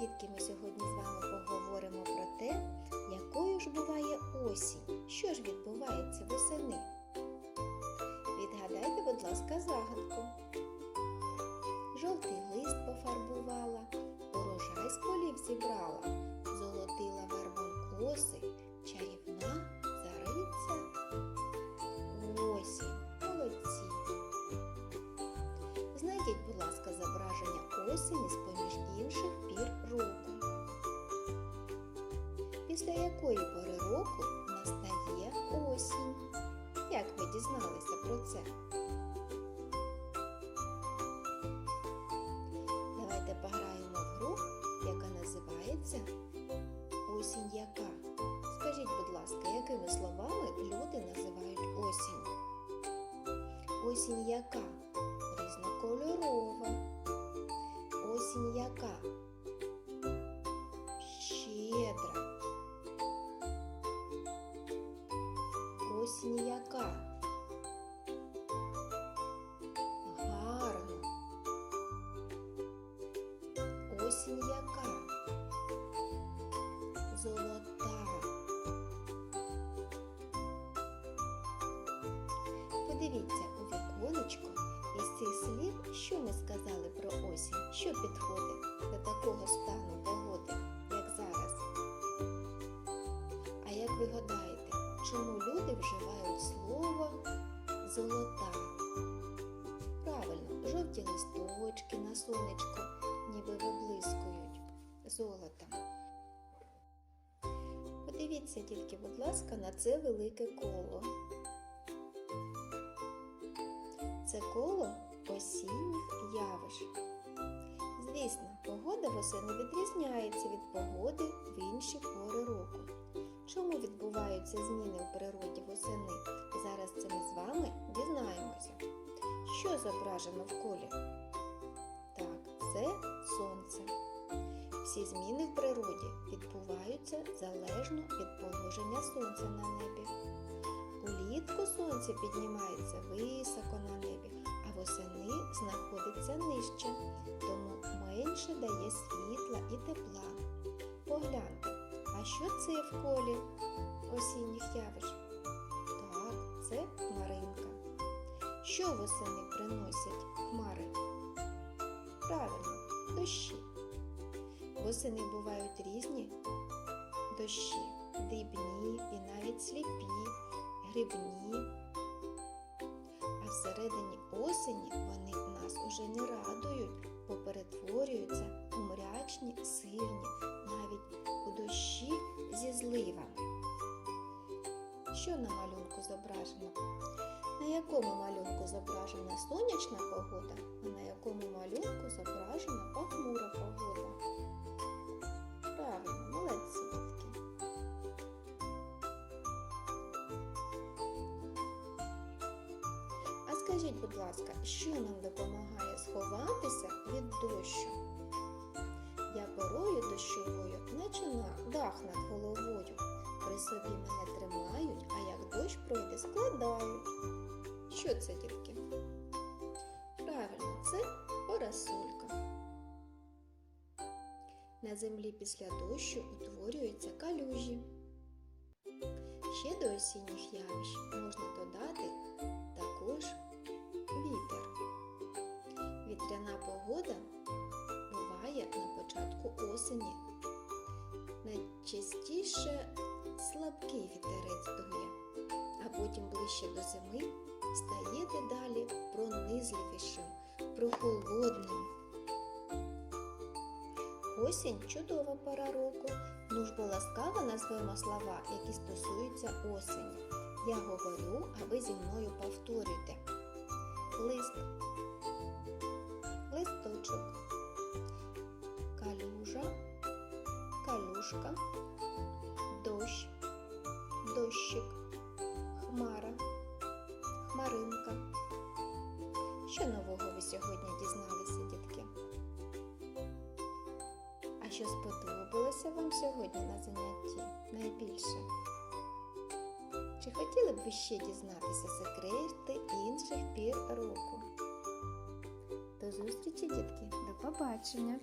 Дітки, ми сьогодні з вами поговоримо про те, якою ж буває осінь. Що ж відбувається восени? Відгадайте, будь ласка, загадку. Жовтий лист пофарбувала, урожай з полів зібрала, золотила вербом коси, чарівна цариця. Осінь, молодці. Знайдіть, будь ласка, зображення осені з-поміж інших Після якої пори року настає осінь? Як ви дізналися про це? Давайте пограємо в гру, яка називається Осінь яка. Скажіть, будь ласка, якими словами люди називають осінь? Осінь яка? Різнокольорова. Осінь яка? Подивіться у віконечко із цих слів, що ми сказали про осінь, що підходить до такого стану погоди, як зараз. А як ви гадаєте, чому люди вживають слово золота? Правильно, жовті листочки на сонечко ніби виблискують золотом. Подивіться тільки, будь ласка, на це велике коло. Це коло осінніх явищ. Звісно, погода восени відрізняється від погоди в інші пори року. Чому відбуваються зміни у природі восени? Зараз це ми з вами дізнаємося. Що зображено в колі? Так, це сонце. Всі зміни в природі відбуваються залежно від положення сонця на небі. Улітку сонце піднімається високо на небі, а восени знаходиться нижче, тому менше дає світла і тепла. Погляньте, а що це в колі осінніх явищ? Так, це хмаринка. Що восени приносять хмари? Правильно, дощі. Восени бувають різні дощі, дрібні і навіть сліпі, грибні. А всередині осені вони нас уже не радують, бо перетворюються у мрячні, сильні, навіть у дощі зі зливами. Що на малюнку зображено? На якому малюнку зображена сонячна погода, а на якому малюнку зображена похмура погода? Скажіть, будь ласка, що нам допомагає сховатися від дощу? Я порою дощовою, наче на дах над головою. При собі мене тримають, а як дощ пройде, складають. Що це, дітки? Правильно, це парасолька. На землі після дощу утворюються калюжі. Ще до осінніх явищ можна додати також слабкий вітерець дує, а потім ближче до зими стає дедалі пронизливішим, прохолодним. Осінь чудова пора року. Ну ж бо ласкаво назвемо слова, які стосуються осені. Я говорю, а ви зі мною повторюйте. Лист, листочок, калюжа, калюшка, що сподобалося вам сьогодні на занятті найбільше? Чи хотіли б ви ще дізнатися секрети інших пір року? До зустрічі, дітки! До побачення!